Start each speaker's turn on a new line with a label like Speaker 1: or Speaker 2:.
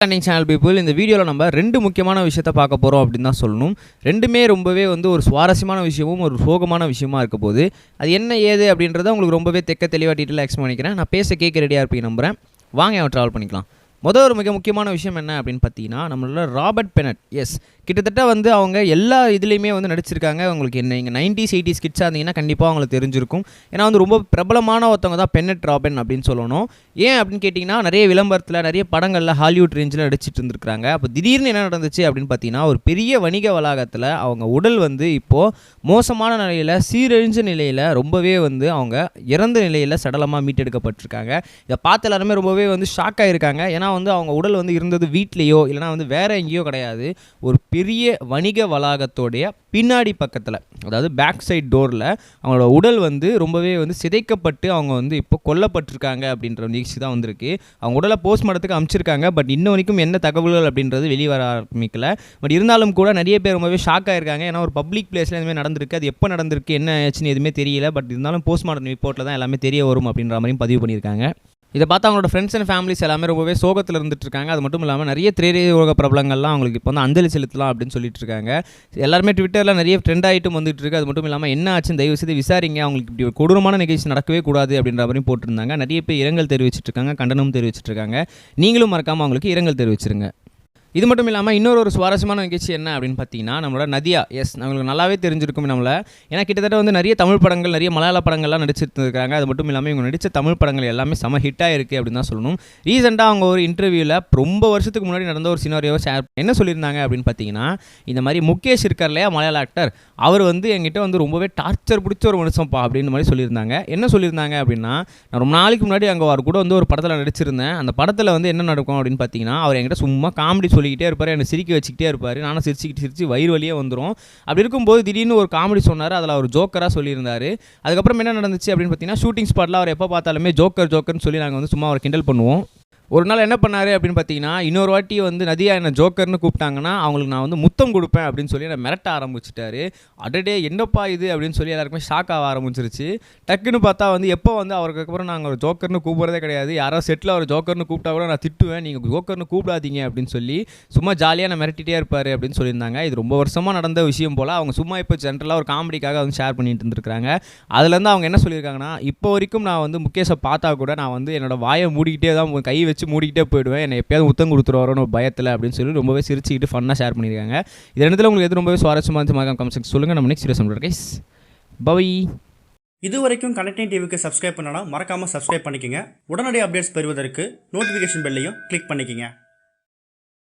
Speaker 1: Standing channel people இந்த வீடியோவில் நம்ம ரெண்டு முக்கியமான விஷயத்த பார்க்க போகிறோம் அப்படின்னு தான் சொல்லணும். ரெண்டுமே ரொம்பவே வந்து ஒரு சுவாரஸ்யமான விஷயமும் ஒரு சோகமான விஷயமா இருக்க போது அது என்ன ஏது அப்படின்றத உங்களுக்கு ரொம்பவே தெக்க தெளிவாக டீட்டெயிலாக எக்ஸ்பிளைன் பண்ணிக்கிறேன். நான் பேச கேட்க ரெடியாக இருப்பீங்க நம்புறேன். வாங்க அவன் ட்ராவல் பண்ணிக்கலாம். முதல் ஒரு மிக முக்கியமான விஷயம் என்ன அப்படின்னு பார்த்தீங்கன்னா நம்மளோட ராபர்ட் பெனட் எஸ் கிட்டத்தட்ட வந்து அவங்க எல்லா இதுலேயுமே வந்து நடிச்சிருக்காங்க. உங்களுக்கு என்ன நீங்கள் நைன்டிஸ் எயிட்டிஸ் கிட்ஸாக இருந்தீங்கன்னா கண்டிப்பாக அவங்களுக்கு தெரிஞ்சிருக்கும். ஏன்னா வந்து ரொம்ப பிரபலமான ஒருத்தவங்க தான் பென்னட் ராபின் அப்படின்னு சொல்லணும். ஏன் அப்படின்னு கேட்டிங்கன்னா நிறைய விளம்பரத்தில் நிறைய படங்களில் ஹாலிவுட் ரேஞ்சில் நடிச்சிட்டு இருந்திருக்காங்க. அப்போ திடீர்னு என்ன நடந்துச்சு அப்படின்னு பார்த்தீங்கன்னா ஒரு பெரிய வணிக வளாகத்தில் அவங்க உடல் வந்து இப்போது மோசமான நிலையில் சீரழிஞ்ச நிலையில் ரொம்பவே வந்து அவங்க இறந்த நிலையில் சடலமாக மீட்டெடுக்கப்பட்டிருக்காங்க. இதை பார்த்து எல்லாருமே ரொம்பவே வந்து ஷாக் ஆகிருக்காங்க ஏன்னா வந்து அவங்க உடல் வந்து இருந்தது வீட்லேயோ இல்லைனா வந்து வேறு எங்கேயோ கிடையாது. ஒரு பெரிய பெரிய வணிக வளாகத்தோடைய பின்னாடி பக்கத்தில் அதாவது பேக் சைட் டோரில் அவங்களோட உடல் வந்து ரொம்பவே வந்து சிதைக்கப்பட்டு அவங்க வந்து இப்போ கொல்லப்பட்டிருக்காங்க அப்படின்ற நிகழ்ச்சி தான் வந்திருக்கு. அவங்க உடலை போஸ்ட்மார்ட்டத்துக்கு அமைச்சிருக்காங்க. பட் இன்ன வரைக்கும் என்ன தகவல்கள் அப்படின்றது வெளிவர ஆரம்பிக்கல. பட் இருந்தாலும் கூட நிறைய பேர் ரொம்பவே ஷாக் ஆயிருக்காங்க. ஏன்னா ஒரு பப்ளிக் பிளேஸில் எதுவுமே நடந்திருக்கு. அது எப்போ நடந்திருக்கு என்ன ஆச்சுன்னு எதுவுமே தெரியல. பட் இருந்தாலும் போஸ்ட்மார்ட்டம் ரிப்போர்ட்டில் தான் எல்லாமே தெரிய வரும் அப்படின்ற மாதிரியும் பதிவு பண்ணியிருக்காங்க. இதை பார்த்து அவங்களோட ஃப்ரெண்ட்ஸ் அண்ட் ஃபேமிலிஸ் எல்லாமே ரொம்பவே சோகத்தில் இருந்துட்டு இருக்காங்க அது மட்டும் இல்லாமல் நிறைய திரையுலக பிரபலங்கள்லாம் அவங்களுக்கு இப்போ வந்து அஞ்சலி செலுத்தலாம் அப்படின்னு சொல்லிட்டு இருக்காங்க எல்லாருமே ட்விட்டரில் நிறைய ட்ரெண்ட் ஆகிட்டும் வந்துட்டு இருக்கு அது மட்டும் இல்லாமல் என்ன ஆச்சுன்னு தயவு செய்து விசாரிங்க. அவங்களுக்கு இப்படி கொடூரமான நிகழ்ச்சி நடக்கவே கூடாது அப்படின்ற மாதிரி போட்டிருந்தாங்க. நிறைய பேர் இரங்கல் தெரிவிச்சிட்டு இருக்காங்க கண்டனமும் தெரிவிச்சிட்டு இருக்காங்க நீங்களும் மறக்காமல் அவங்களுக்கு இரங்கல் தெரிவிச்சிருங்க. இது மட்டும் இல்லாமல் இன்னொரு ஒரு சுவாரஸ்யமான நிகழ்ச்சி என்ன அப்படின்னு பார்த்தீங்கன்னா நம்மளோட நதியா எஸ் நம்மளுக்கு நல்லாவே தெரிஞ்சிருக்கும் நம்மள. ஏன்னா கிட்டத்தட்ட வந்து நிறைய தமிழ் படங்கள் நிறைய மலையாள படங்கள்லாம் நடிச்சிருந்துருக்காங்க. அது மட்டும் இல்லாமல் இவங்க நடித்த தமிழ் படங்கள் எல்லாமே செம ஹிட்டாக இருக்குது அப்படின்னு தான் சொல்லணும். ரீசெண்டாக அவங்க ஒரு இன்டர்வியூவில் ரொம்ப வருஷத்துக்கு முன்னாடி நடந்த ஒரு சினாரியோவை ஷேர் என்ன சொல்லியிருந்தாங்க அப்படின்னு பார்த்தீங்கன்னா இந்த மாதிரி முகேஷ் இருக்கார் இல்லையா மலையாள ஆக்டர் அவர் வந்து என்கிட்ட வந்து ரொம்பவே டார்ச்சர் பிடிச்ச ஒரு மனுஷன்ப்பா அப்படின்னு மாதிரி சொல்லியிருந்தாங்க. என்ன சொல்லியிருந்தாங்க அப்படின்னா நான் ரொம்ப நாளைக்கு முன்னாடி அங்கே அவர் கூட வந்து ஒரு படத்தில் நடிச்சிருந்தேன். அந்த படத்தில் வந்து என்ன நடக்கும் அப்படின்னு பார்த்தீங்கன்னா அவர் என்கிட்ட சும்மா காமெடி சொல்லிக்கிட்டே இருப்பார் என்னை சிரிக்க வச்சுக்கிட்டே இருப்பார். நானும் சிரிச்சுக்கிட்டு சிரிச்சு வயிறு வழியே வந்துடும் அப்படி இருக்கும்போது திடீர்னு ஒரு காமெடி சொன்னார் அதில் அவர் ஜோக்கராக சொல்லியிருந்தார். அதுக்கப்புறம் என்ன நடந்துச்சு அப்படின்னு பார்த்தீங்கன்னா ஷூட்டிங் ஸ்பாட்டில் அவர் எப்போ பார்த்தாலுமே ஜோக்கர் ஜோக்கர்னு சொல்லி நாங்கள் வந்து சும்மா அவரை கிண்டல் பண்ணுவோம். ஒரு நாள் என்ன பண்ணார் அப்படின்னு பார்த்தீங்கன்னா இன்னொரு வாட்டி வந்து நதியா என்ன ஜோக்கர்னு கூப்பிட்டாங்கன்னா அவங்களுக்கு நான் வந்து முத்தம் கொடுப்பேன் அப்படின்னு சொல்லி என்னை மிரட்ட ஆரம்பிச்சிட்டாரு. அடடே என்னப்பா இது அப்படின்னு சொல்லி எல்லாருக்குமே ஷாக் ஆக ஆரம்பிச்சிருச்சு. டக்குன்னு பார்த்தா வந்து எப்போ வந்து அவருக்கு அப்புறம் நாங்கள் ஒரு ஜோக்கர்னு கூப்பிட்றதே கிடையாது. யாரோ செட்டில் அவர் ஜோக்கர்னு கூப்பிட்டா கூட நான் திட்டுவேன். நீங்கள் ஜோக்கர்னு கூப்பிடாதீங்க அப்படின்னு சொல்லி சும்மா ஜாலியாக நான் மிரட்டிட்டே இருப்பார் அப்படின்னு சொல்லியிருந்தாங்க. இது ரொம்ப வருஷமாக நடந்த விஷயம் போல். அவங்க சும்மா இப்போ ஜென்ரலாக ஒரு காமெடிக்காக வந்து ஷேர் பண்ணிட்டு இருந்திருக்காங்க அதுலேருந்து அவங்க என்ன சொல்லியிருக்காங்கன்னா இப்போ வரைக்கும் நான் வந்து முகேஷை பார்த்தா கூட நான் வந்து என்னோடய வாயை மூடிக்கிட்டே தான் கை வச்சு மூடிக்கிட்டே போயிடுவேன். என்னை எப்பயாவது உத்தம் கொடுத்துருவாரோன்னு ஒரு பயத்தில் அப்படின்னு சொல்லி ரொம்பவே சிரிச்சுக்கிட்டு ஃபன்னாக ஷேர் பண்ணியிருக்காங்க. இது இடத்துல உங்களுக்கு எது ரொம்பவே சுவாரஸ்யமாக இருந்துச்சு கமெண்ட்ஸ் சொல்லுங்கள் நம்ம நெக்ஸ்ட் வீடியோ சொல்கிறேன் கைஸ் பை
Speaker 2: இது வரைக்கும் கனெக்டிங் டிவிக்கு சப்ஸ்கிரைப் பண்ணனா மறக்காமல் சப்ஸ்கிரைப் பண்ணிக்கங்க. உடனடி அப்டேட்ஸ் பெறுவதற்கு நோட்டிஃபிகேஷன் பெல்லையும் கிளிக் பண்ணிக்கங்க.